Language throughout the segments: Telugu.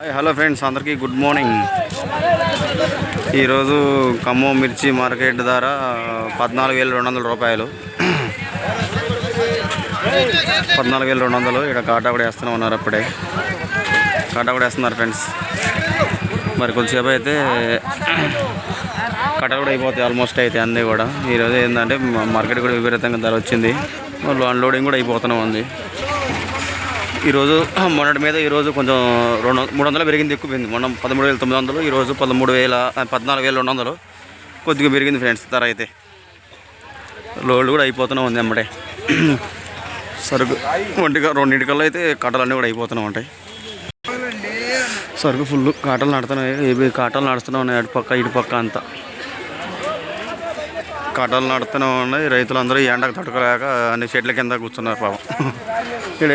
హాయ్ హలో ఫ్రెండ్స్ అందరికీ గుడ్ మార్నింగ్ ఈరోజు ఖమ్మం మిర్చి మార్కెట్ ధర పద్నాలుగు వేల రెండు వందల రూపాయలు. పద్నాలుగు వేల రెండు వందలు ఇక్కడ కాటా కూడా వేస్తూనే ఉన్నారు అప్పుడే. కాటా కూడా వేస్తున్నారు ఫ్రెండ్స్ మరి కొద్దిసేపు అయితే కట్ట కూడా అయిపోతాయి ఆల్మోస్ట్ అయితే అన్నీ కూడా. ఈరోజు ఏంటంటే మార్కెట్ కూడా విపరీతంగా ధర వచ్చింది. వాళ్ళు అన్లోడింగ్ కూడా అయిపోతూనే ఉంది. ఈరోజు మొన్నటి మీద ఈరోజు కొంచెం రెండు మూడు వందలు పెరిగింది ఎక్కువ పెరిగింది. మొన్న పదమూడు వేల తొమ్మిది వందలు ఈరోజు పదమూడు వేల పద్నాలుగు వేల రెండు వందలు కొద్దిగా పెరిగింది ఫ్రెండ్స్ ధర అయితే. లోడ్ కూడా అయిపోతూనే ఉంది అమ్మడే సరుకు ఒంటిగా రెండింటికల్లా అయితే కట్టలన్నీ కూడా అయిపోతూనే ఉంటాయి. సరుకు ఫుల్ కాటలు నడుతున్నాయి ఏవి కాటలు నడుస్తూనే ఉన్నాయి అటు అంతా. కట్టలు నడుతూనే ఉన్నాయి. రైతులందరూ ఎండకు తట్టుకోలేక అన్ని చెట్ల కింద కూర్చున్నారు పాపం. ఇక్కడ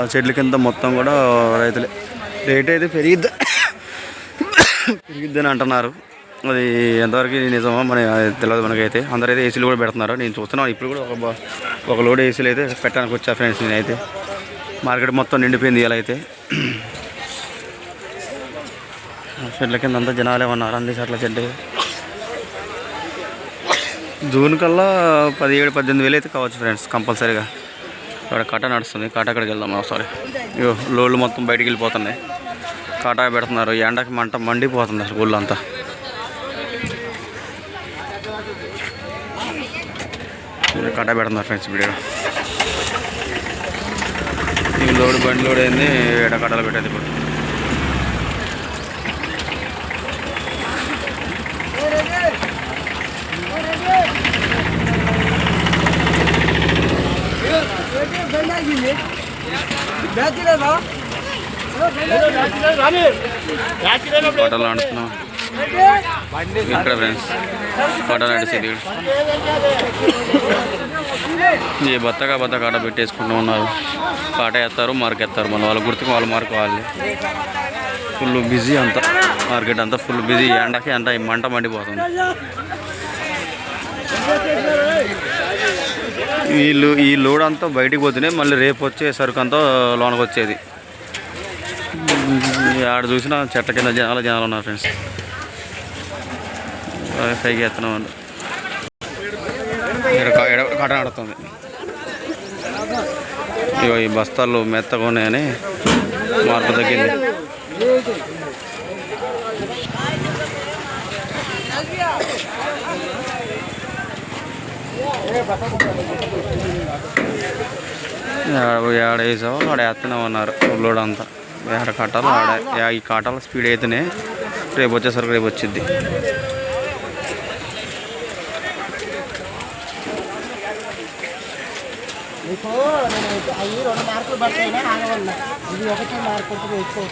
ఆ చెట్ల కింద మొత్తం కూడా రైతులే. రేట్ అయితే పెరిగిద్ది. పెరిగిద్దని అంటున్నారు. అది ఎంతవరకు నిజమో మన తెలియదు మనకైతే. అందరైతే ఏసీలు కూడా పెడుతున్నారు. నేను చూస్తున్నాను. ఇప్పుడు కూడా ఒక ఒక లోడ్ ఏసీలు అయితే పెట్టడానికి వచ్చా ఫ్రెండ్స్ నేనైతే. మార్కెట్ మొత్తం నిండిపోయింది ఇలా అయితే. చెట్ల కింద అంతా జనాలే ఉన్నారు. అన్ని చెట్ల చెట్లు. జూన్ కల్లా పదిహేడు పద్దెనిమిది వేలు అయితే కావచ్చు ఫ్రెండ్స్ కంపల్సరీగా. ఇక్కడ కట నడుస్తుంది కాటా అక్కడికి వెళ్దాం ఒకసారి. ఇగో లోళ్ళు మొత్తం బయటికి వెళ్ళిపోతున్నాయి. కాటా పెడుతున్నారు ఈ ఎండకి మంట మండిపోతుంది అసలు ఊళ్ళో అంతా పెడుతున్నారు ఫ్రెండ్స్ ఇప్పుడు లోడు ఈ లోడ్ బండి లోడ్ అయింది ఎడ కట్టలు పెట్టేది ఇప్పుడు. కాటలు నడుస్తున్నాం ఇక్కడ ఫ్రెండ్స్ నడిచేది ఈ బత్తగా బత్త కాట పెట్టేసుకుంటూ ఉన్నారు. కాట వేస్తారు మార్క్ వేస్తారు. మన వాళ్ళ గుర్తుకు వాళ్ళు మార్క్ వాళ్ళు ఫుల్ బిజీ అంతా. మార్కెట్ అంతా ఫుల్ బిజీ ఎండకి ఈ మంట మండిపోతుంది. వీళ్ళు ఈ లోడ్ అంతా బయటికి పోతున్నాయి మళ్ళీ రేపు వచ్చే సరుకు అంతా లోనకి వచ్చేది. ఆడ చూసినా చెట్ల కింద జనాలు జనాలు ఉన్నారు ఫ్రెండ్స్ పైకి ఎత్తనం కట నడుతుంది ఇగో ఈ బస్తాలు మెత్తగా ఉన్నాయని మార్పు తగ్గింది. ఏడ వేసావు? ఆడ వేస్తూనే ఉన్నారు ఊళ్ళోడు అంతా ఏడ కట్టాలి ఆడ ఈ కాటాల స్పీడ్ అయితేనే రేపు వచ్చేసరికి రేపు వచ్చింది మీకు నేను అవి రెండు మార్కులు పడతాయినా ఆగవన్నా ఇది ఒకటి మార్కు ఎక్కువ